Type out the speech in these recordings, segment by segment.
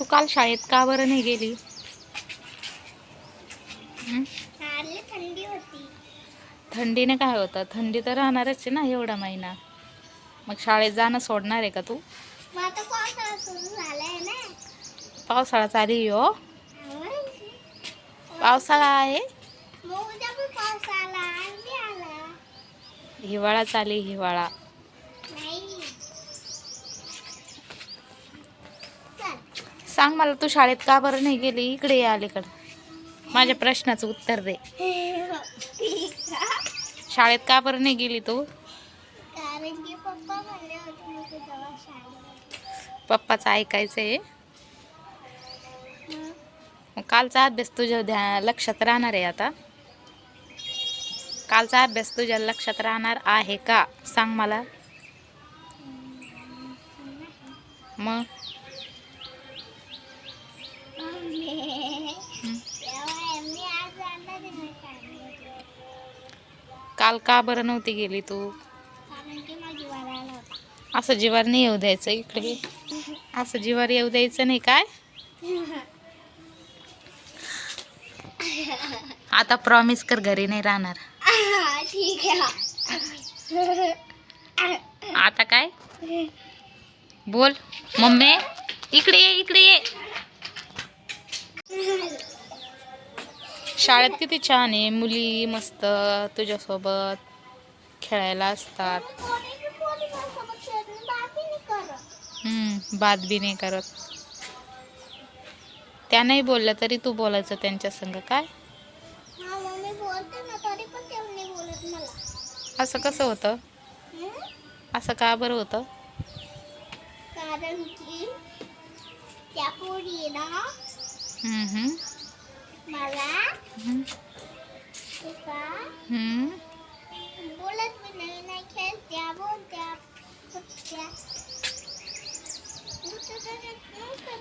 तू काल शाळेत का बरं नाही गेली? थंडी होती. थंडीने काय होतं? थंडी तर राहणारच आहे ना एवढा महिना. मग शाळेत जाणं सोडणार आहे का तू? पावसाळा चालू हो. पावसाळा आहे? हिवाळा चाली हिवाळा नाही चल सांग मला तू शाळेत का बरं नाही गेली? इकडे ये अलीकडं. माझ्या प्रश्नाचं उत्तर दे. शाळेत का बरं नाही गेली तू? कारण की पप्पा म्हणले होते नको तेव्हा शाळेत. पप्पाचं ऐकायचं आहे मग मग कालचा अभ्यास तुझ्या ध्या लक्षात राहणार आहे आता. कालचा अभ्यास तुझ्या लक्षात राहणार आहे का? सांग मला. मग? काल का बरं नव्हती गेली तू? असं जीवार नाही येऊ द्यायचं इकडे. असं जीवार येऊ द्यायचं नाही काय? आता प्रॉमिस कर घरी नाही राहणार. आता काय? बोल मम्मी इकडे ये इकडे ये. शाळेत किती छान आहे. मुली मस्त तुझ्यासोबत खेळायला असतात. बी नाही, करत. बात बी नाही करत. त्या नाही बोलल्या तरी तू बोलायचं त्यांच्या संग काय? असं कसं होतं? असं का बरं होतं? कारण की त्या पोरी ना बोलत नाही नाही खेळत्या बोलत्या फुटत्या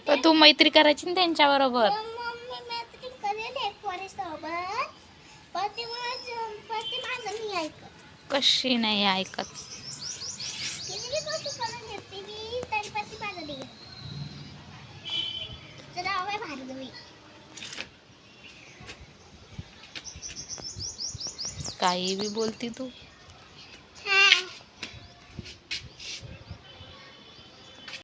पण तू. मैत्री करायची ना त्यांच्याबरोबर. मम्मी मैत्री करेल एक पोरीसोबत पण ती माझं पण ती माझं नाही ऐकत. कशी नाही ऐकत किती बी गोष्टी करून देते मी तरी पण ती माझं नाही ऐकत. तिचं नाव आहे भार्गवी काही बी बोलती तू.